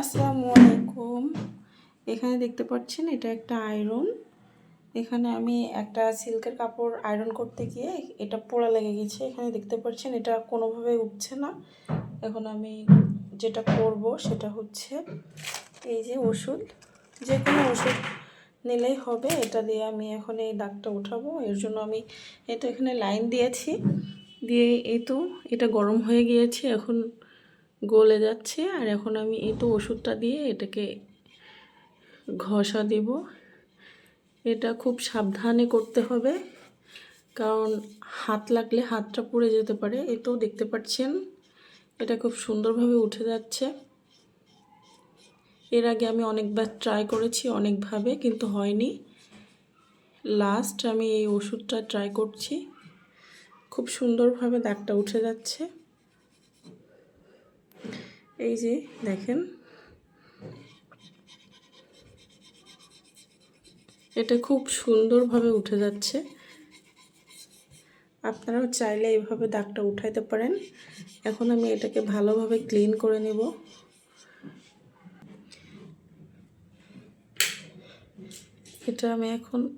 আসসালামু আলাইকুম এখানে দেখতে পাচ্ছেন এটা একটা আয়রন। এখানে আমি একটা সিল্কের কাপড় আয়রন করতে গিয়ে এটা পোড়া লেগে গেছে। এখানে দেখতে পাচ্ছেন এটা কোনোভাবে উঠছে না। এখন আমি যেটা করব সেটা হচ্ছে এই যে ওষুধ। যে কোনো ওষুধ নিলেই হবে, এটা দিয়ে আমি এখন এই দাগটা উঠাবো এর জন্য আমি এটা এখানে লাইন দিয়েছি। দিয়ে এই তো এটা গরম হয়ে গিয়েছে। এখন গলে যাচ্ছে আর এখন আমি তো ওষুধটা দিয়ে এটাকে ঘষা দেব। এটা খুব সাবধানে করতে হবে, কারণ হাত লাগলে হাতটা পুড়ে যেতে পারে। তো দেখতে পাচ্ছেন, এটা খুব সুন্দরভাবে উঠে যাচ্ছে। এর আগে আমি অনেকবার ট্রাই করেছি, অনেকভাবে, কিন্তু হয়নি। লাস্ট আমি এই ওষুধটা ট্রাই করছি। খুব সুন্দরভাবে দাগটা উঠে যাচ্ছে। এই যে দেখেন। এটা খুব সুন্দরভাবে উঠে যাচ্ছে। আপনারাও চাইলে এইভাবে দাগটা উঠাইতে পারেন। এখন আমি এটাকে ভালোভাবে ক্লিন করে নেব। এটা আমি এখন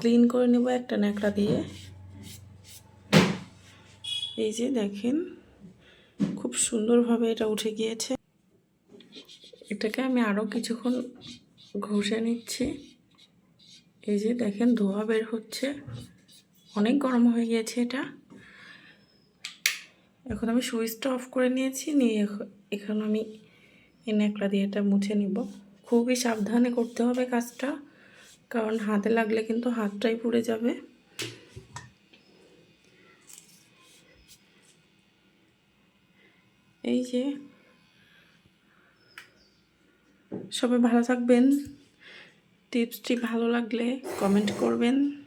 ক্লিন করে নেব একটা ন্যাকড়া দিয়ে। এই যে দেখেন। খুব সুন্দরভাবে এটা উঠে গিয়েছে। এটাকে আমি আরও কিছুক্ষণ ঘষে নিচ্ছি। এই যে দেখেন, ধোয়া বের হচ্ছে। অনেক গরম হয়ে গিয়েছে এটা। এখন আমি সুইচটা অফ করে নিয়েছি, নিয়ে এখন আমি এই ন্যাকড়া দিয়ে এটা মুছে নিব। খুবই সাবধানে করতে হবে কাজটা, কারণ হাতে লাগলে কিন্তু হাতটাই পুড়ে যাবে। এই যে। সবাই ভালো থাকবেন। টিপসটি ভালো লাগলে কমেন্ট করবেন।